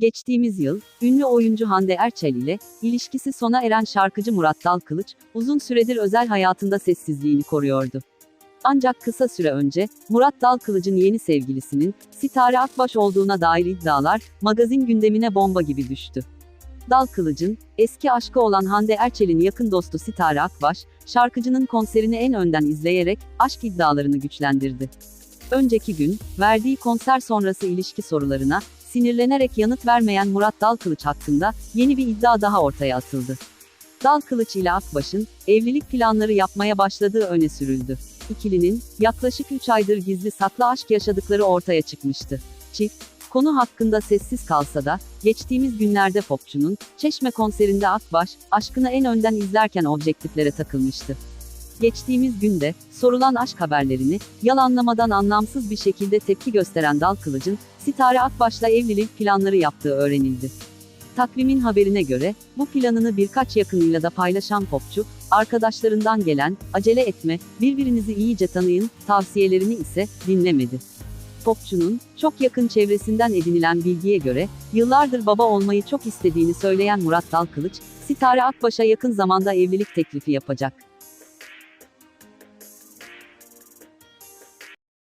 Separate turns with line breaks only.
Geçtiğimiz yıl, ünlü oyuncu Hande Erçel ile, ilişkisi sona eren şarkıcı Murat Dalkılıç, uzun süredir özel hayatında sessizliğini koruyordu. Ancak kısa süre önce, Murat Dalkılıç'ın yeni sevgilisinin, Sitare Akbaş olduğuna dair iddialar, magazin gündemine bomba gibi düştü. Dalkılıç'ın, eski aşkı olan Hande Erçel'in yakın dostu Sitare Akbaş, şarkıcının konserini en önden izleyerek, aşk iddialarını güçlendirdi. Önceki gün, verdiği konser sonrası ilişki sorularına, sinirlenerek yanıt vermeyen Murat Dalkılıç hakkında, yeni bir iddia daha ortaya atıldı. Dalkılıç ile Akbaş'ın, evlilik planları yapmaya başladığı öne sürüldü. İkilinin, yaklaşık 3 aydır gizli saklı aşk yaşadıkları ortaya çıkmıştı. Çift, konu hakkında sessiz kalsa da, geçtiğimiz günlerde popçunun, Çeşme konserinde Akbaş, aşkını en önden izlerken objektiflere takılmıştı. Geçtiğimiz günde, sorulan aşk haberlerini, yalanlamadan anlamsız bir şekilde tepki gösteren Dalkılıç'ın, Sitare Akbaş'la evlilik planları yaptığı öğrenildi. Takvimin haberine göre, bu planını birkaç yakınıyla da paylaşan popçu, arkadaşlarından gelen, acele etme, birbirinizi iyice tanıyın, tavsiyelerini ise, dinlemedi. Popçunun, çok yakın çevresinden edinilen bilgiye göre, yıllardır baba olmayı çok istediğini söyleyen Murat Dalkılıç, Sitare Akbaş'a yakın zamanda evlilik teklifi yapacak.